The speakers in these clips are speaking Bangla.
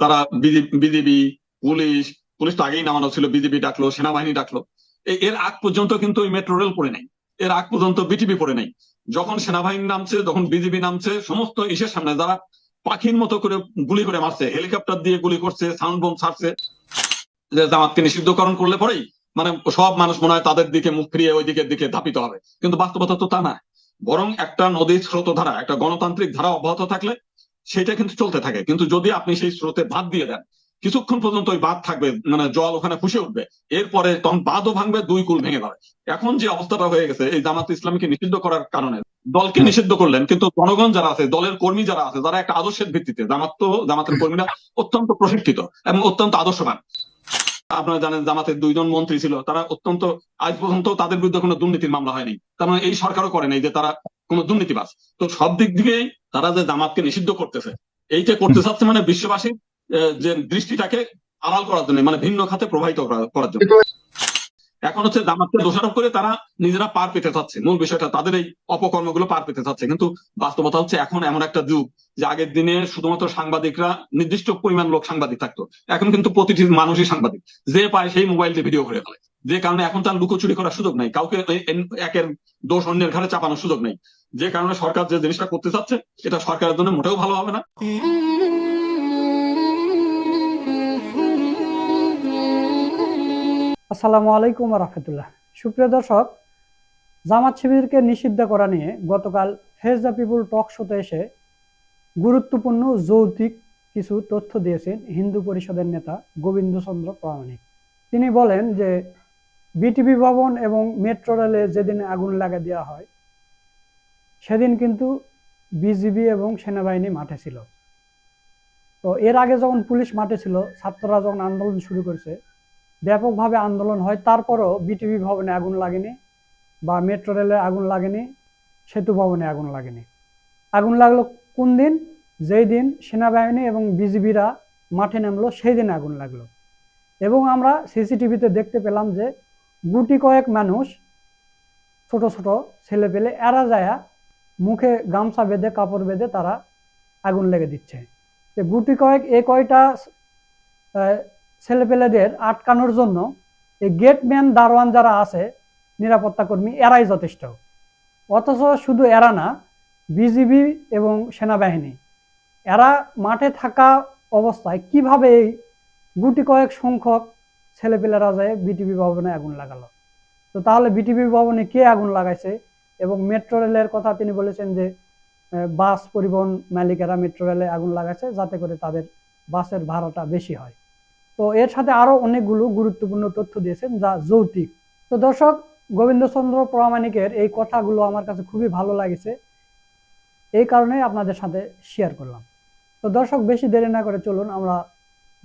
তারা বিজেপি পুলিশ পুলিশ তো আগেই নামানো ছিল বিজেপি ডাকলো, সেনাবাহিনী ডাকলো। এর আগ পর্যন্ত কিন্তু ওই মেট্রো রেল পড়ে নাই। এর আগ পর্যন্ত বিটিপি পড়ে নাই। যখন সেনাবাহিনী নামছে, যখন বিজেপি নামছে, সমস্ত ইসের সামনে যারা পাখির মতো করে গুলি করে মারছে, হেলিকপ্টার দিয়ে গুলি করছে সাউন্ড বোম ছাড়ছে, যে জামাতকে নিষিদ্ধকরণ করলে পরেই মানে সব মানুষ মনে হয় তাদের দিকে মুখ ফিরিয়ে ওই দিকের দিকে ধাপিত হবে। কিন্তু বাস্তবতা তো তা না। বরং একটা নদীর স্রোতধারা, একটা গণতান্ত্রিক ধারা অব্যাহত থাকলে সেটা কিন্তু চলতে থাকে। কিন্তু যদি আপনি সেই স্রোতে বাদ দিয়ে দেন কিছুক্ষণ পর্যন্ত ওই বাঁধ থাকবে মানে জল ওখানে ফুসে উঠবে। এরপরে তখন বাঁধও ভাঙবে দুই কুল ভেঙে যাবে। এখন যে অবস্থাটা হয়ে গেছে এই জামাত ইসলামকে নিষিদ্ধ করার কারণে দলকে নিষিদ্ধ করলেন কিন্তু জনগণ যারা আছে দলের কর্মী যারা আছে যারা একটা আদর্শের ভিত্তিতে জামাত তো জামাতের কর্মীরা অত্যন্ত প্রশিক্ষিত এবং অত্যন্ত আদর্শবান। আপনারা জানেন জামাতের দুইজন মন্ত্রী ছিল, তারা অত্যন্ত, আজ পর্যন্ত তাদের বিরুদ্ধে কোনো দুর্নীতির মামলা হয়নি। তার মানে এই সরকারও করে নাই যে তারা কোনো দুর্নীতিবাজ। তো সব দিক দিয়ে তারা যে জামাতকে নিষিদ্ধ করতেছে, এইটা করতে চাচ্ছে মানে বিশ্ববাসীর যে দৃষ্টিটাকে আড়াল করার জন্য মানে ভিন্ন খাতে প্রবাহিত করার জন্য। এখন হচ্ছে জামাতকে দোষারোপ করে তারা নিজেরা পার পেতে চাচ্ছে। মূল বিষয়টা, তাদের এই অপকর্মগুলো পার পেতে চাচ্ছে। কিন্তু বাস্তবতা হচ্ছে এখন এমন একটা যুগ, যে আগের দিনে শুধুমাত্র সাংবাদিকরা নির্দিষ্ট পরিমাণ লোক সাংবাদিক থাকতো। এখন কিন্তু প্রতিটি মানুষই সাংবাদিক। যে পায় সেই মোবাইল দিয়ে ভিডিও করে ফেলে। যে কারণে এখন তার লুকোচুরি করার সুযোগ নাই। কাউকে একের দোষ অন্যের ঘাড়ে চাপানোর সুযোগ নেই। যে কারণে সরকার যে জিনিসটা করতে চাচ্ছে, এটা সরকারের জন্য মোটেও ভালো হবে না। আসসালামু আলাইকুম রহমতুল্লাহ। সুপ্রিয় দর্শক, জামাত শিবিরকে নিষিদ্ধ করা নিয়ে গতকাল ফেস দ্য পিপুল টক শোতে এসে গুরুত্বপূর্ণ যৌতিক কিছু তথ্য দিয়েছেন হিন্দু পরিষদের নেতা গোবিন্দচন্দ্র প্রামাণিক। তিনি বলেন যে, বিটিভি ভবন এবং মেট্রো রেলে যেদিন আগুন লাগা দেওয়া হয়, সেদিন কিন্তু বিজিবি এবং সেনাবাহিনী মাঠে ছিল। তো এর আগে যখন পুলিশ মাঠে ছিল, ছাত্ররা যখন আন্দোলন শুরু করেছে ব্যাপকভাবে আন্দোলন হয়। তারপরও বিটিভি ভবনে আগুন লাগেনি বা মেট্রো রেলে আগুন লাগেনি, সেতু ভবনে আগুন লাগেনি। আগুন লাগল কোন দিন? যেই দিন সেনাবাহিনী এবং বিজিবিরা মাঠে নামলো, সেই দিন আগুন লাগল। এবং আমরা সিসিটিভিতে দেখতে পেলাম যে গুটি কয়েক মানুষ, ছোট ছোট ছেলে পেলে, এরা যায়া মুখে গামছা বেঁধে, কাপড় বেঁধে তারা আগুন লেগে দিচ্ছে। গুটি কয়েক, এ কয়টা ছেলেপেলেদের আটকানোর জন্য এই গেটম্যান দারোয়ান যারা আছে, নিরাপত্তা কর্মী, এরাই যথেষ্ট। অথচ শুধু এরা না, বিজিবি এবং সেনাবাহিনী। এরা মাঠে থাকা অবস্থায় কীভাবে এই গুটি কয়েক সংখ্যক ছেলেপেলেরা যায় বিটিভি ভবনে আগুন লাগালো? তো তাহলে বিটিভি ভবনে কে আগুন লাগাইছে? এবং মেট্রো রেলের কথা তিনি বলেছেন যে বাস পরিবহন মালিকেরা মেট্রো রেলে আগুন লাগাইছে যাতে করে তাদের বাসের ভাড়াটা বেশি হয়। তো এর সাথে আরও অনেকগুলো গুরুত্বপূর্ণ তথ্য দিয়েছেন, যা যৌতিক তো দর্শক, গোবিন্দচন্দ্র প্রামাণিকের এই কথাগুলো আমার কাছে খুবই ভালো লাগেছে। এই কারণে আপনাদের সাথে শেয়ার করলাম। তো দর্শক, বেশি দেরি না করে চলুন, আমরা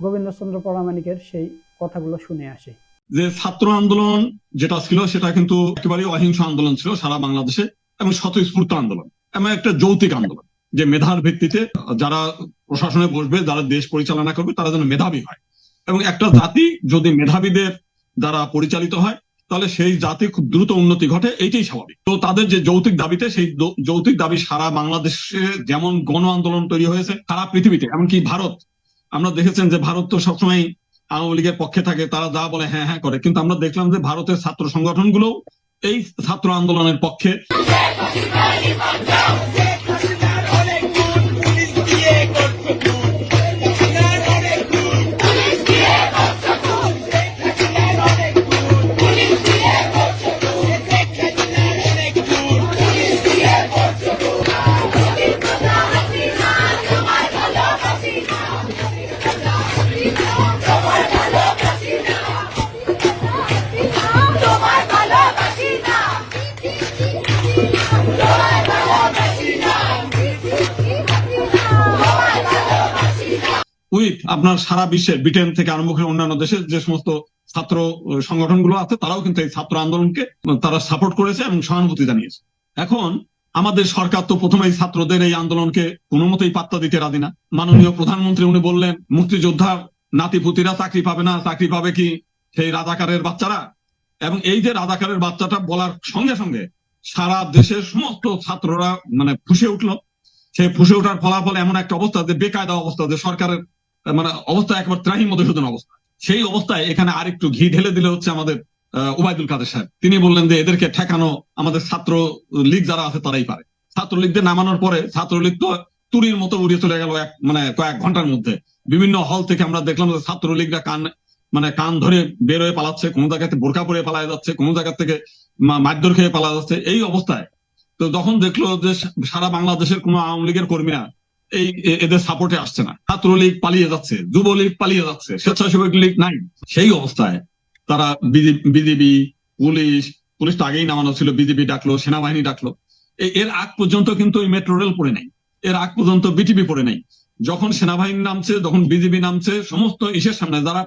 গোবিন্দচন্দ্র প্রামাণিকের সেই কথাগুলো শুনে আসি। যে ছাত্র আন্দোলন যেটা ছিল, সেটা কিন্তু একেবারে অহিংস আন্দোলন ছিল সারা বাংলাদেশে, এবং স্বতঃস্ফূর্ত আন্দোলন, এবং একটা যৌতিক আন্দোলন, যে মেধার ভিত্তিতে যারা প্রশাসনে বসবে, যারা দেশ পরিচালনা করবে, তারা যেন মেধাবী হয়। এবং একটা জাতি যদি মেধাবীদের দ্বারা পরিচালিত হয়, তাহলে সেই জাতি খুব দ্রুত উন্নতি ঘটে, এইটাই স্বাভাবিক। তো তাদের যে যৌতিক দাবিতে, সেই যৌতিক দাবি সারা বাংলাদেশে যেমন গণ আন্দোলন তৈরি হয়েছে, সারা পৃথিবীতে, এমনকি ভারত। আমরা দেখেছেন যে ভারত তো সবসময় আওয়ামী লীগের পক্ষে থাকে, তারা যা বলে হ্যাঁ হ্যাঁ করে। কিন্তু আমরা দেখলাম যে ভারতের ছাত্র সংগঠনগুলো এই ছাত্র আন্দোলনের পক্ষে। আপনার সারা বিশ্বের ব্রিটেন থেকে আরম্ভ করে অন্যান্য দেশের যে সমস্ত ছাত্র সংগঠনগুলো আছে, তারাও কিন্তু এই ছাত্র আন্দোলনকে তারা সাপোর্ট করেছে এবং সহানুভূতি জানিয়েছে। এখন আমাদের সরকার তো প্রথমে এই ছাত্রদের এই আন্দোলনকে কোনো মতেই পাত্তা দিতে রাজি না। মাননীয় প্রধানমন্ত্রী উনি বললেন মুক্তিযোদ্ধার নাতিপুতিরা চাকরি পাবে না, চাকরি পাবে কি সেই রাজাকারের বাচ্চারা? এবং এই যে রাজাকারের বাচ্চাটা বলার সঙ্গে সঙ্গে সারা দেশের সমস্ত ছাত্ররা মানে ফুসে উঠল। সেই ফুসে ওঠার ফলাফল এমন একটা অবস্থা যে বেকায়দা অবস্থা যে সরকারের মানে অবস্থা একেবারে ত্রাহি মধুসূদন অবস্থা। সেই অবস্থায় এখানে আরেকটু ঘি ঢেলে দিলে হচ্ছে আমাদের ওবায়দুল কাদের সাহেব। তিনি বললেন যে এদেরকে ঠেকানো আমাদের ছাত্র লীগ যারা আছে তারাই পারে। ছাত্রলীগদের নামানোর পরে ছাত্রলীগ তো তুরির মতো উড়িয়ে চলে গেল এক মানে কয়েক ঘণ্টার মধ্যে। বিভিন্ন হল থেকে আমরা দেখলাম যে ছাত্রলীগরা কান মানে কান ধরে বের হয়ে পালাচ্ছে, কোন জায়গাতে বোরকা পরে পালায় যাচ্ছে, কোনো জায়গা থেকে মারধর খেয়ে পালা যাচ্ছে। এই অবস্থায় তো যখন দেখল যে সারা বাংলাদেশের কোনো আওয়ামী লীগের কর্মীরা এই এদের সাপোর্টে আসছে না। ছাত্রলীগ পালিয়ে যাচ্ছে, যুবলীগ পালিয়ে যাচ্ছে, স্বেচ্ছাসেবক লীগ নাই। সেই অবস্থায় তারা বিজেপি পুলিশ পুলিশ তো আগেই নামানো ছিল, বিজেপি ডাকলো, সেনাবাহিনী ডাকলো। এর আগ পর্যন্ত কিন্তু ওই মেট্রো রেল পড়ে নাই। এর আগ পর্যন্ত বিটিপি পড়ে নাই। যখন সেনাবাহিনী নামছে, যখন বিজেপি নামছে, সমস্ত ইসের সামনে যারা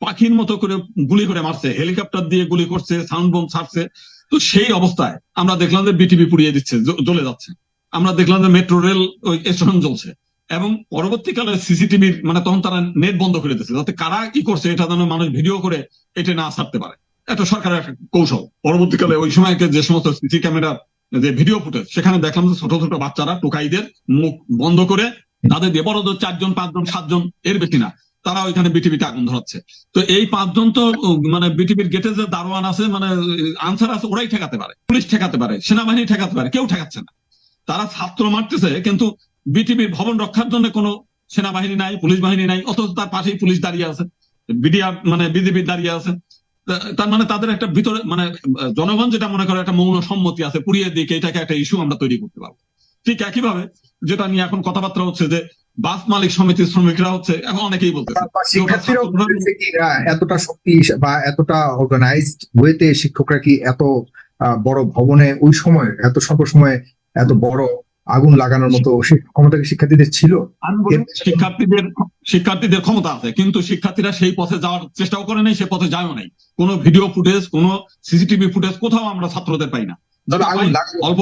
পাখির মতো করে গুলি করে মারছে, হেলিকপ্টার দিয়ে গুলি করছে, সাউন্ড বোম ছাড়ছে, তো সেই অবস্থায় আমরা দেখলাম যে বিটিপি পুড়িয়ে দিচ্ছে জ্বলে যাচ্ছে। আমরা দেখলাম যে মেট্রো রেল ওই স্টেশন জ্বলছে এবং পরবর্তীকালে সিসিটিভির মানে তখন তারা নেট বন্ধ করে দিচ্ছে যাতে কারা কি করছে এটা যেন মানুষ ভিডিও করে এটা না ছাড়তে পারে। এটা সরকারের একটা কৌশল। পরবর্তীকালে ওই সময়কে যে সমস্ত সিসি ক্যামেরা, যে ভিডিও ফুটেজ, সেখানে দেখলাম যে ছোট ছোট বাচ্চারা, টোকাইদের মুখ বন্ধ করে তাদের দিয়ে বড় চারজন, পাঁচজন, সাতজন, এর বেশি না, তারা ওইখানে বিটিভিতে আগুন ধরাচ্ছে। তো এই পাঁচজন তো মানে বিটিভির গেটে যে দারোয়ান আছে মানে আনসার আছে, ওরাই ঠেকাতে পারে। পুলিশ ঠেকাতে পারে, সেনাবাহিনী ঠেকাতে পারে, কেউ ঠেকাচ্ছে না। তারা ছাত্র মারতেছে কিন্তু বিটিভির ভবন রক্ষার জন্য কোনো সেনাবাহিনী নাই পুলিশ বাহিনী নাই অথচ তার পাশেই পুলিশ দাঁড়িয়ে আছে বিডিআর মানে বিজেপি দাঁড়িয়ে আছে। তার মানে তাদের একটা ভিতরে মানে জনগণ যেটা মনে করে একটা মৌন সম্মতি আছে পুড়িয়ে দিকে এটাকে একটা ইস্যু আমরা তৈরি করতে পারব। ঠিক একইভাবে যেটা নিয়ে এখন কথাবার্তা হচ্ছে যে বাস মালিক সমিতির শ্রমিকরা হচ্ছে এখন অনেকেই বলতে এতটা শক্তি বা এতটা অর্গানাইজড ওয়েতে শিক্ষকরা কি এত বড় ভবনে ওই সময় এত স্বল্প সময়ে এত বড় আগুন লাগানোর মতো ক্ষমতা শিক্ষার্থীদের ছিল? শিক্ষার্থীদের শিক্ষার্থীদের ক্ষমতা আছে কিন্তু শিক্ষার্থীরা সেই পথে যাওয়ার চেষ্টাও করে নাই সে পথে যায়ও নাই। কোনো ভিডিও ফুটেজ কোনো সিসিটিভি ফুটেজ কোথাও আমরা ছাত্রদের পাই না। অল্প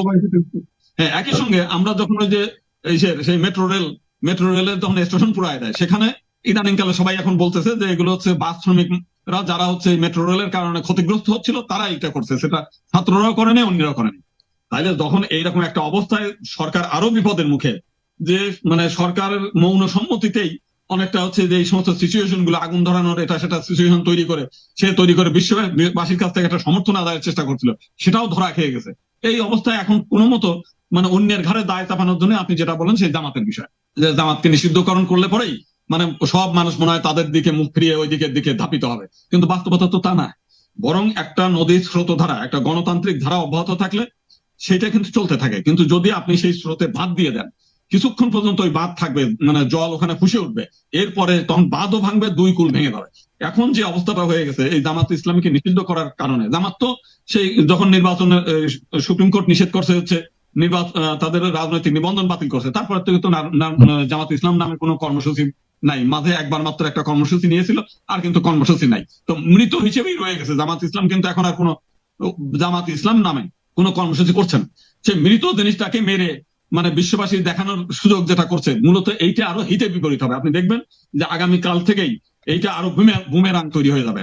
হ্যাঁ একই সঙ্গে আমরা যখন ওই যে এই যে সেই মেট্রো রেল মেট্রো রেলের যখন স্টেশন পুরায় দেয় সেখানে ইদানিংকালে সবাই এখন বলতেছে যে এগুলো হচ্ছে বাস শ্রমিকরা যারা হচ্ছে মেট্রো রেলের কারণে ক্ষতিগ্রস্ত হচ্ছিল তারা এটা করছে। সেটা ছাত্ররাও করেনি অন্যরাও করেনি তাইলে যখন এইরকম একটা অবস্থায় সরকার আরও বিপদের মুখে, যে মানে সরকারের মৌন সম্মতিতেই অনেকটা হচ্ছে যে এই সমস্ত সিচুয়েশনগুলো আগুন ধরানোর এটা সেটা সিচুয়েশন তৈরি করে, সে তৈরি করে বিশ্ববাসীর কাছ থেকে একটা সমর্থন আদায়ের চেষ্টা করছিল, সেটাও ধরা খেয়ে গেছে। এই অবস্থায় এখন কোনো মতো মানে অন্যের ঘাড়ে দায় চাপানোর জন্য আপনি যেটা বলেন সেই জামাতের বিষয়, যে জামাতকে নিষিদ্ধকরণ করলে পরেই মানে সব মানুষ মনে হয় তাদের দিকে মুখ ফিরিয়ে ওই দিকের দিকে ধাপিত হবে। কিন্তু বাস্তবতা তো তা না বরং একটা নদীর স্রোতধারা, একটা গণতান্ত্রিক ধারা অব্যাহত থাকলে সেটা কিন্তু চলতে থাকে। কিন্তু যদি আপনি সেই স্রোতে বাদ দিয়ে দেন কিছুক্ষণ পর্যন্ত ওই বাঁধ থাকবে মানে জল ওখানে ফুসে উঠবে এরপরে তখন বাঁধও ভাঙবে দুই কুল ভেঙে যাবে। এখন যে অবস্থাটা হয়ে গেছে এই জামাত ইসলামীকে নিষিদ্ধ করার কারণে জামাত তো সেই যখন নির্বাচনের আহ, সুপ্রিম কোর্ট নিষেধ করছে হচ্ছে নির্বাচন তাদের রাজনৈতিক নিবন্ধন বাতিল করছে তারপরে তো না- জামাত ইসলাম নামে কোনো কর্মসূচি নাই। মাঝে একবার মাত্র একটা কর্মসূচি নিয়েছিল আর কিন্তু কর্মসূচি নাই। তো মৃত হিসেবেই রয়ে গেছে। জামাত ইসলাম কিন্তু এখন আর কোনো জামাত ইসলাম নামে কোনো কর্মসূচি করছেন। সে মৃত জিনিসটাকে মেরে মানে বিশ্ববাসী দেখানোর সুযোগ যেটা করছে মূলত এইটা আরও হিতে বিপরীত হবে। আপনি দেখবেন যে আগামী কাল থেকেই এইটা আরও বুমেরাং তৈরি হয়ে যাবে।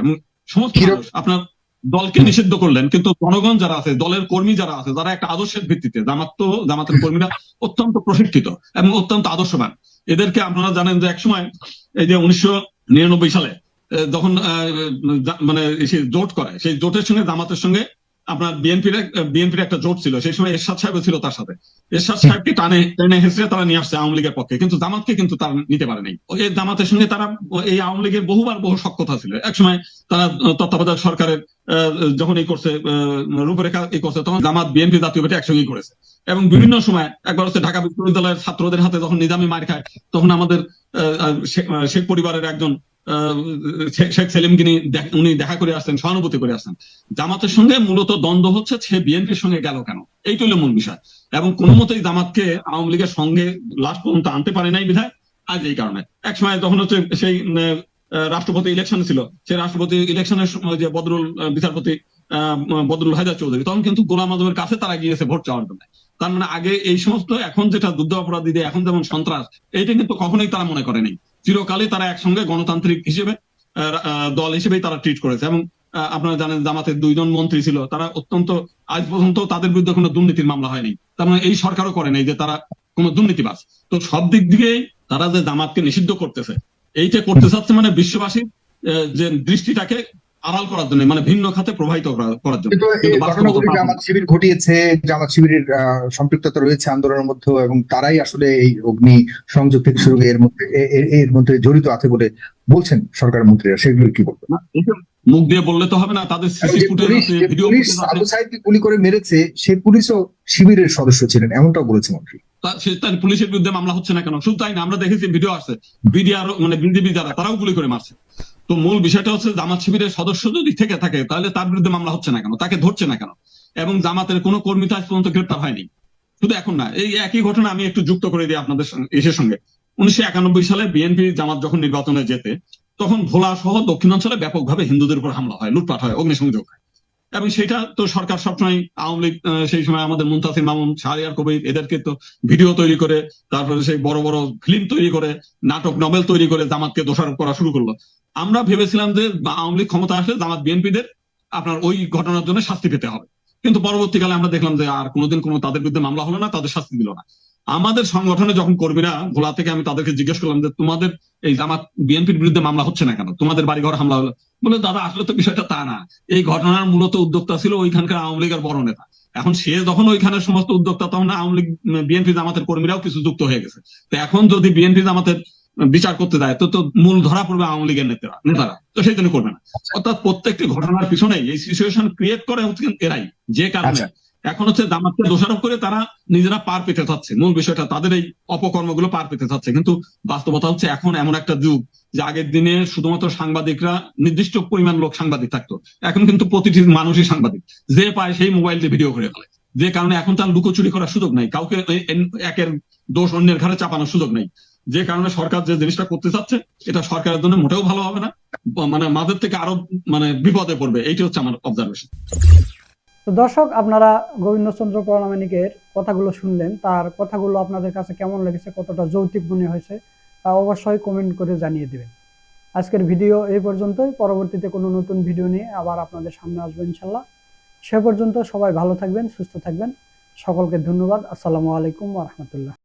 সমস্ত আপনার দলকে নিষিদ্ধ করলেন কিন্তু জনগণ যারা আছে দলের কর্মী যারা আছে যারা একটা আদর্শের ভিত্তিতে জামাত তো জামাতের কর্মীরা অত্যন্ত প্রশিক্ষিত এবং অত্যন্ত আদর্শবান। এদেরকে আপনারা জানেন যে একসময় এই যে উনিশশো নিরানব্বই সালে যখন আহ, মানে জোট করে সেই জোটের সঙ্গে জামাতের সঙ্গে আপনার বিএনপির বিএনপির একটা জোট ছিল, সেই সময় এরশাদ সাহেব ছিল তার সাথে। এরশাদ সাহেবকে টানে, টেনে হেসড়ে তারা নিয়ে আসছে আওয়ামী লীগের পক্ষে, কিন্তু জামাতকে কিন্তু তারা নিতে পারে নাই। এই জামাতের সঙ্গে তারা এই আওয়ামী লীগের বহুবার বহু সক্ষতা ছিল। একসময় তারা তত্ত্বাবধায়ক সরকারের যখন এই করছে রূপরেখা এই করছে, তখন জামাত, বিএনপি জাতীয় পার্টি একসঙ্গেই করেছে। এবং বিভিন্ন সময় একবার হচ্ছে ঢাকা বিশ্ববিদ্যালয়ের ছাত্রদের হাতে যখন নিজামী মার খায়, তখন আমাদের শেখ- পরিবারের একজন শেখ উনি দেখা করে আসছেন, সহানুভূতি করে জামাতের সঙ্গে মূলত দ্বন্দ্ব হচ্ছে সে বিএনপির সঙ্গে গেল কেন? হলো মূল বিষয়। এবং মতেই জামাতকে আওয়ামী লীগের সঙ্গে লাস্ট পর্যন্ত আনতে পারে নাই বিধায় আজ এই কারণে। এক সময় হচ্ছে সেই রাষ্ট্রপতি ইলেকশন ছিল। সেই রাষ্ট্রপতি ইলেকশনের সময় যে বদরুল বিচারপতি বদরুল হায়দার চৌধুরী, তখন কিন্তু গোলাম আজমের কাছে তারা গিয়েছে ভোট চাওয়ার জন্য। তার মানে আগে এই সমস্ত, এখন যেটা যুদ্ধ অপরাধীদের, এখন যেমন সন্ত্রাস, এইটা কিন্তু কখনোই তারা মনে করেনি। চিরকালই তারা একসঙ্গে গণতান্ত্রিক হিসেবে দল হিসেবেই তারা ট্রিট করেছে। এবং আপনারা জানেন জামাতের দুইজন মন্ত্রী ছিল। তারা অত্যন্ত, আজ পর্যন্ত তাদের বিরুদ্ধে কোনো দুর্নীতির মামলা হয়নি। তার মানে এই সরকারও করে নাই যে তারা কোনো দুর্নীতিবাজ। তো সব দিক দিয়ে তারা যে জামাতকে নিষিদ্ধ করতেছে, এইটা করতে চাচ্ছে মানে বিশ্ববাসীর যে দৃষ্টিটাকে আড়াল করার জন্য মানে ভিন্ন খাতে প্রবাহিত করার জন্য। জামাত শিবির ঘটিয়েছে জামাত শিবিরের সম্পৃক্ততা রয়েছে আন্দোলনের মধ্যে এবং তারাই আসলে এই অগ্নি সংযোগ থেকে শুরু এর মধ্যে এর মধ্যে জড়িত আছে বলে বলছেন সরকার মন্ত্রীরা। সেগুলো কি বলবেন? না, মুখ দিয়ে বললে তো হবে না তাদের সিসি ফুটেজ ভিডিও আবু গুলি করে মেরেছে সেই পুলিশও শিবিরের সদস্য ছিলেন এমনটাও বলেছে মন্ত্রী। তার পুলিশের বিরুদ্ধে মামলা হচ্ছে না কেন? শুধু তাই না আমরা দেখেছি ভিডিও আসছে বিডিআর মানে বিজেপি যারা তারাও গুলি করে মারছে। তো মূল বিষয়টা হচ্ছে জামাত শিবিরের সদস্য যদি থেকে থাকে, তাহলে তার বিরুদ্ধে মামলা হচ্ছে না কেন? তাকে ধরছে না কেন? এবং জামাতের কোনো কর্মী তো আজ পর্যন্ত গ্রেপ্তার হয়নি। শুধু এখন না, এই একই ঘটনা আমি একটু যুক্ত করে দিই আপনাদের এসের সঙ্গে। উনিশশো একানব্বই সালে বিএনপি জামাত যখন নির্বাচনে যেতে তখন ভোলা সহ দক্ষিণাঞ্চলে ব্যাপকভাবে হিন্দুদের উপর হামলা হয়, লুটপাট হয়, অগ্নিসংযোগ হয়। এবং সেটা তো সরকার সবসময় আওয়ামী লীগ সেই সময় আমাদের মুন্তাসির মামুন, শাহরিয়ার কবির, এদেরকে তো ভিডিও তৈরি করে, তারপরে সেই বড় বড় ফিল্ম তৈরি করে, নাটক, নভেল তৈরি করে জামাতকে দোষারোপ করা শুরু করল। আমরা ভেবেছিলাম যে আওয়ামী লীগ ক্ষমতা আসলে জামাত বিএনপিদের আপনার ওই ঘটনার জন্য শাস্তি পেতে হবে। কিন্তু পরবর্তীকালে আমরা দেখলাম যে আর কোনোদিন কোনো তাদের বিরুদ্ধে মামলা হলো না, তাদের শাস্তি দিল না। আমাদের সংগঠনে যখন কর্মীরা ভোলা থেকে আমি তাদেরকে জিজ্ঞেস করলাম যে তোমাদের এই জামাত বিএনপির বিরুদ্ধে মামলা হচ্ছে না কেন? তোমাদের বাড়িঘর হামলা হলো। বলে, দাদা, আসলে তো বিষয়টা তা না। এই ঘটনার মূলত উদ্যোক্তা ছিল ওইখানকার আওয়ামী লীগের বড় নেতা। এখন সে যখন ওইখানে সমস্ত উদ্যোক্তা, তখন আওয়ামী লীগ, বিএনপি জামাতের কর্মীরাও কিছু যুক্ত হয়ে গেছে। তো এখন যদি বিএনপি জামাতের বিচার করতে দেয়। তো তো মূল ধরা পড়বে আওয়ামী লীগের নেতারা নেতারা। তো সেই জন্য করবে না। অর্থাৎ প্রত্যেকটি ঘটনার পিছনে এই সিচুয়েশন ক্রিয়েট করে হচ্ছে এরাই যে কারণে। আচ্ছা। এখন হচ্ছে জামাতকে দোষারোপ করে তারা নিজেরা পার পেতে চাচ্ছে। মূল বিষয়টা তাদের এই অপকর্মগুলো পার পেতে চাচ্ছে। কিন্তু বাস্তবতা হচ্ছে এখন এমন একটা যুগ যে আগের দিনে শুধুমাত্র সাংবাদিকরা নির্দিষ্ট পরিমাণ লোক সাংবাদিক থাকতো। এখন কিন্তু প্রতিটি মানুষই সাংবাদিক। যে পায় সেই মোবাইল দিয়ে ভিডিও করে ফেলে। যে কারণে এখন তার লুকোচুরি করার সুযোগ নাই। কাউকে একের দোষ অন্যের ঘাড়ে চাপানোর সুযোগ নেই। যে কারণে সরকার যে জিনিসটা করতে চাচ্ছে, এটা সরকারের জন্য মোটেও ভালো হবে না। মানে মাঝের থেকে আরও মানে বিপদে পড়বে, এইটা হচ্ছে আমার অবজারভেশন তো দর্শক, আপনারা গোবিন্দচন্দ্র পরামানিকের কথাগুলো শুনলেন, তার কথাগুলো আপনাদের কাছে কেমন লেগেছে, কতটা যৌক্তিক মনে হয়েছে, তা অবশ্যই কমেন্ট করে জানিয়ে দেবেন। আজকের ভিডিও এই পর্যন্তই, পরবর্তীতে কোনো নতুন ভিডিও নিয়ে আবার আপনাদের সামনে আসব ইনশাল্লাহ সে পর্যন্ত সবাই ভালো থাকবেন, সুস্থ থাকবেন। সকলকে ধন্যবাদ, আসসালামু আলাইকুম রহমতুল্লাহ।